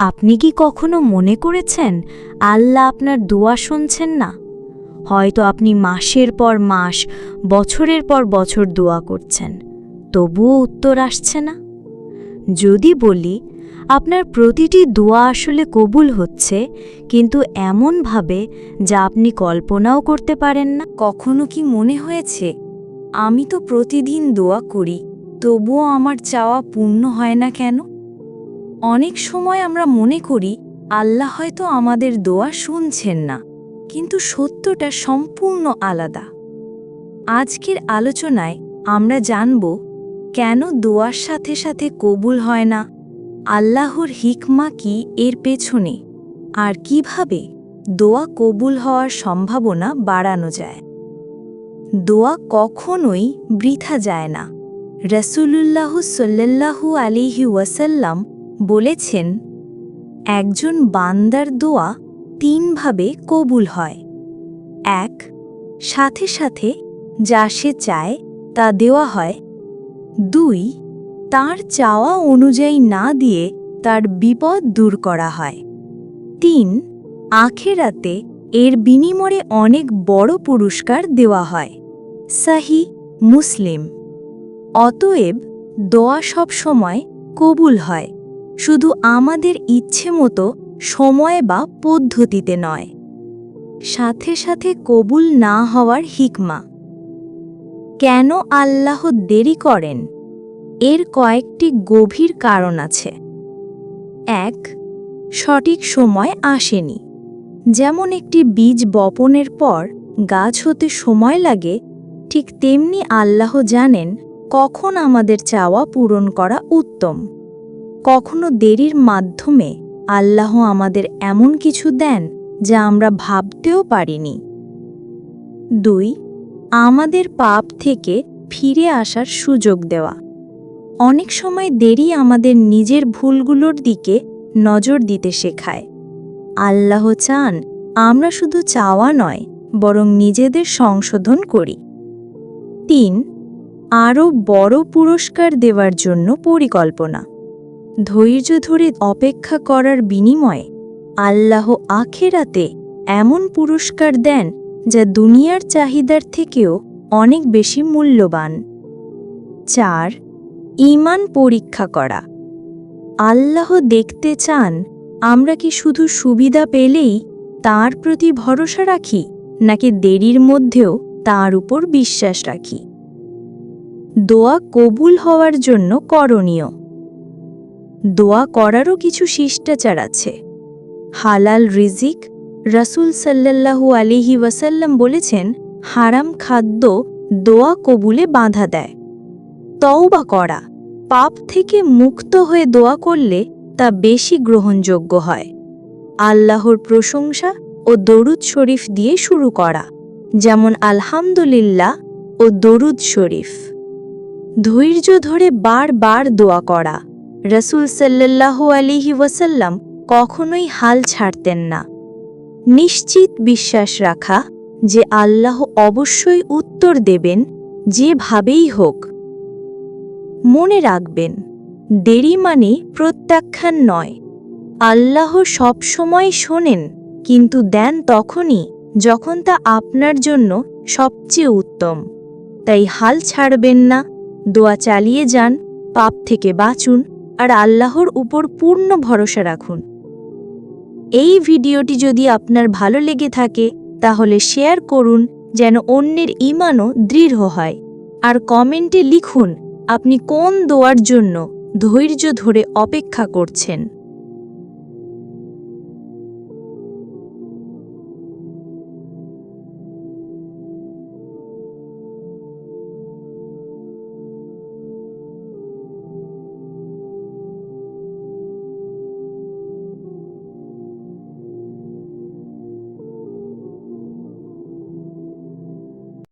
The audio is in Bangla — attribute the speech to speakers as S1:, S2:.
S1: আপনি কি কখনো মনে করেছেন আল্লাহ আপনার দোয়া শুনছেন না? হয়তো আপনি মাসের পর মাস, বছরের পর বছর দোয়া করছেন, তবুও উত্তর আসছে না। যদি বলি, আপনার প্রতিটি দোয়া আসলে কবুল হচ্ছে, কিন্তু এমনভাবে যা আপনি কল্পনাও করতে পারেন না।
S2: কখনো কি মনে হয়েছে, আমি তো প্রতিদিন দোয়া করি, তবুও আমার চাওয়া পূর্ণ হয় না কেন? অনেক সময় আমরা মনে করি, আল্লাহ হয়তো আমাদের দোয়া শুনছেন না, কিন্তু সত্যটা সম্পূর্ণ আলাদা। আজকের আলোচনায় আমরা জানব, কেন দোয়ার সাথে সাথে কবুল হয় না, আল্লাহর হিকমা কি এর পেছনে, আর কীভাবে দোয়া কবুল হওয়ার সম্ভাবনা বাড়ানো যায়। দোয়া কখনোই বৃথা যায় না। রসুলুল্লাহ সাল্লাল্লাহু আলিহি ওয়াসাল্লাম বলেছেন, একজন বান্দার দোয়া তিনভাবে কবুল হয়। এক, সাথে সাথে যা সে চায় তা দেওয়া হয়। দুই, তার চাওয়া অনুযায়ী না দিয়ে তার বিপদ দূর করা হয়। তিন, আখেরাতে এর বিনিময়ে অনেক বড় পুরস্কার দেওয়া হয়। সাহি মুসলিম। অতএব দোয়া সব সময় কবুল হয়। শুধু আমাদের ইচ্ছে মতো সময় বা পদ্ধতিতে নয়। সাথে সাথে কবুল না হওয়ার হিকমা। কেন আল্লাহ দেরি করেন? এর কয়েকটি গভীর কারণ আছে। এক, সঠিক সময় আসেনি। যেমন একটি বীজ বপনের পর গাছ হতে সময় লাগে, ঠিক তেমনি আল্লাহ জানেন কখন আমাদের চাওয়া পূরণ করা উত্তম। কখনো দেরির মাধ্যমে আল্লাহ আমাদের এমন কিছু দেন যা আমরা ভাবতেও পারিনি। দুই, আমাদের পাপ থেকে ফিরে আসার সুযোগ দেওয়া। অনেক সময় দেরি আমাদের নিজের ভুলগুলোর দিকে নজর দিতে শেখায়। আল্লাহ চান আমরা শুধু চাওয়া নয়, বরং নিজেদের সংশোধন করি। তিন, আরও বড় পুরস্কার দেওয়ার জন্য পরিকল্পনা। ধৈর্য ধরে অপেক্ষা করার বিনিময়ে আল্লাহ আখেরাতে এমন পুরস্কার দেন যা দুনিয়ার চাহিদার থেকেও অনেক বেশি মূল্যবান। চার, ঈমান পরীক্ষা করা। আল্লাহ দেখতে চান, আমরা কি শুধু সুবিধা পেলেই তার প্রতি ভরসা রাখি, নাকি দেরির মধ্যেও তার উপর বিশ্বাস রাখি? দোয়া কবুল হওয়ার জন্য করণীয়। দোয়া করারও কিছু শিষ্টাচার আছে। হালাল রিজিক রাসূল সাল্লাল্লাহু আলিহি ওয়াসাল্লাম বলেছেন, হারাম খাদ্য দোয়া কবুলে বাধা দেয়। তওবা করা, পাপ থেকে মুক্ত হয়ে দোয়া করলে তা বেশি গ্রহণযোগ্য হয়। আল্লাহর প্রশংসা ও দরুদ শরীফ দিয়ে শুরু করা, যেমন আলহামদুলিল্লাহ ও দরুদ শরীফ। ধৈর্য ধরে বারবার দোয়া করা রসুল সাল্লাল্লাহু আলিহি ওয়াসাল্লাম কখনোই হাল ছাড়তেন না। নিশ্চিত বিশ্বাস রাখা যে আল্লাহ অবশ্যই উত্তর দেবেন যেভাবেই হোক। মনে রাখবেন, দেরি মানে প্রত্যাখ্যান নয়। আল্লাহ সবসময় শোনেন, কিন্তু দেন তখনই যখন তা আপনার জন্য সবচেয়ে উত্তম। তাই হাল ছাড়বেন না, দোয়া চালিয়ে যান, পাপ থেকে বাঁচুন আর আল্লাহর উপর পূর্ণ ভরসা রাখুন। এই ভিডিওটি যদি আপনার ভালো লেগে থাকে, তাহলে শেয়ার করুন, যেন অন্যের ইমানও দৃঢ় হয়। আর কমেন্টে লিখুন, আপনি কোন দোয়ার জন্য ধৈর্য ধরে অপেক্ষা করছেন?